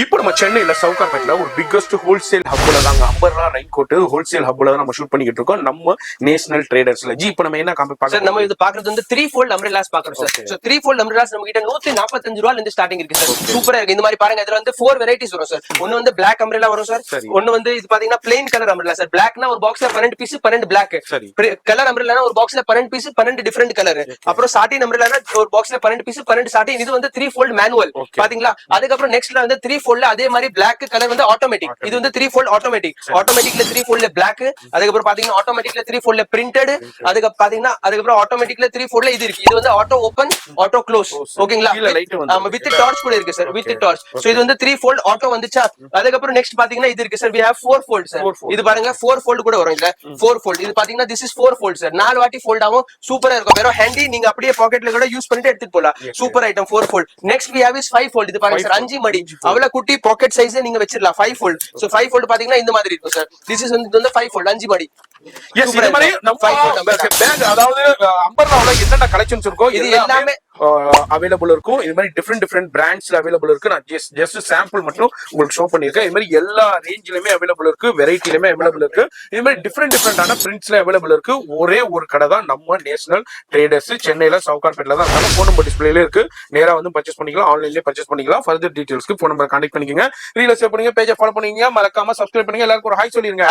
இப்போ நம்ம சென்னையில சவுகார்பேட்ல ஒரு பிக்கஸ்ட் ஹோல்சேல் ஹப்ல தாங்க அம்பர்லா ரெயின் கோட் ஹோல்சேல் ஹப்ல தான் நம்ம ஷூட் பண்ணிக்கிட்டு இருக்கோம். நம்ம நேஷனல் ட்ரேடர்ஸ்ல ஜி இப்போ நம்ம என்ன காம்பி சார் நம்ம இது பாக்குறது வந்து த்ரீ ஃபோல்ட் அம்ரலாஸ் பாக்குறோம் sir. So three fold umbrellas நம்ம கிட்ட நூத்தி நாற்பத்தஞ்சு ரூபாயில இருந்து ஸ்டார்டிங் இருக்கு சார் சூப்பரா இருக்கு. இந்த மாதிரி பாருங்க இதுல வந்து ஃபோர் வெரைட்டிஸ் வரும் சார் ஒன்னு வந்து பிளாக் அம்ரலா வரும் சார். ஒன்னு வந்து இது பாத்தீங்கன்னா பிளெயின் கலர் அம்ரலா சார் பிளாக்னா ஒரு பாக்ஸ்ல பன்னெண்டு பீஸ் பன்னெண்டு பிளாக். கலர் அம்ரலானா ஒரு பாக்ஸ்ல பன்னெண்டு பீஸ் பன்னெண்டு டிஃபரெண்ட் கலர் அப்புறம் சாட்டின் அம்ரலானா ஒரு பாக்ஸ்ல பன்னெண்டு பீஸ் பன்னெண்டு சாட்டின் இது வந்து த்ரீ ஃபோல்ட் மேனுவல். பாத்தீங்களா? அதுக்கப்புறம் நெக்ஸ்ட்ல வந்து த்ரீ ஃபோல்ட்ல அதே மாதிரி பிளாக் கலர் வந்து ஆட்டோமேட்டிக் இது வந்து த்ரீ ஃபோல்ட் ஆட்டோமேட்டிக் ஆட்டோமேட்டிக்ல த்ரீ ஃபோல்ட்ல பிளாக் அதுக்கப்புறம் பாத்தீங்கன்னா ஆட்டோமேட்டிக்ல த்ரீ ஃபோல்ட்ல பிரிண்டட் அதுக்கு பாத்தீங்கன்னா அதுக்கப்புறம் ஆட்டோமேட்டிக்ல த்ரீ ஃபோல்ட்ல இது இருக்கு. இது வந்து ஆட்டோ ஓபன் ஆட்டோ க்ளோஸ் ஓகேங்களா ஆமா வித் டார்ச் கூட இருக்கு சார் வித் டார்ச் சோ இது வந்து த்ரீ ஃபோல்ட் ஆட்டோ வந்துச்சா? அதுக்கப்புறம் நெக்ஸ்ட் பாத்தீங்கன்னா இது இருக்கு sir we have four fold sir. இது பாருங்க ஃபோர் ஃபோல்ட் கூட வரும் இல்ல ஃபோர் ஃபோல்ட் இது பாத்தீங்கன்னா this is four fold sir நாலு வாட்டி ஃபோல்ட் ஆகும் சூப்பரா இருக்கும். வெறும் ஹேண்டி நீங்க அப்படியே பாக்கெட்ல கூட யூஸ் பண்ணிட்டு எடுத்துட்டு போலாம். Super item four fold next we have is five fold இது பாருங்க சார் அஞ்சு மடி. அவ்வளவு குட்டி பாக்கெட் சைஸ் நீங்க வச்சிடலாம் five fold so five fold பாத்தீங்கன்னா இந்த மாதிரி இருக்கும் சார் திஸ் இஸ் வந்து இது வந்து ஃபைவ் ஃபோல்ட் அஞ்சு மாடி. எஸ் இது மாதிரி. நம்ம அதாவது அம்பர்லாவோட என்னென்ன கலெக்ஷன்ஸ் இருக்கோ இது எல்லாமே அவைலபிள் இருக்கும். இது மாதிரி டிஃப்ரெண்ட் டிஃப்ரெண்ட் பிராண்ட்ஸ்ல அவைலபிள் இருக்கு. நான் ஜஸ்ட் ஜஸ்ட் சாம்பிள் மட்டும் உங்களுக்கு ஷோ பண்ணிருக்கேன் இது மாதிரி எல்லா ரேஞ்சிலுமே அவைலபிள் இருக்கு. வெரைட்டிலுமே அவைலபிள் இருக்கு. இது மாதிரி டிஃப்ரெண்ட் டிஃப்ரெண்டான பிரிண்ட்ஸ்ல அவைலபிள் இருக்கு. ஒரே ஒரு கடை தான் நம்ம நேஷனல் ட்ரேடர்ஸ் சென்னையில சவுகார்பேட்ல தான் இருக்காங்க. ஃபோன் நம்பர் டிஸ்பிளேல இருக்கு. நேரா வந்து பர்ச்சேஸ் பண்ணிக்கலாம். ஆன்லைன்லயே பர்ச்சேஸ் பண்ணிக்கலாம். ஃபர்தர் டீடைல்ஸ்க்கு ஃபோன் நம்பர் கான்டெக்ட் பண்ணிக்கோங்க. ரீல சேவ் பண்ணுங்க. பேஜை ஃபாலோ பண்ணுங்க மறக்காம சப்ஸ்கிரைப் பண்ணுங்க. எல்லாருக்கும் ஒரு ஹாய் சொல்லிருங்க.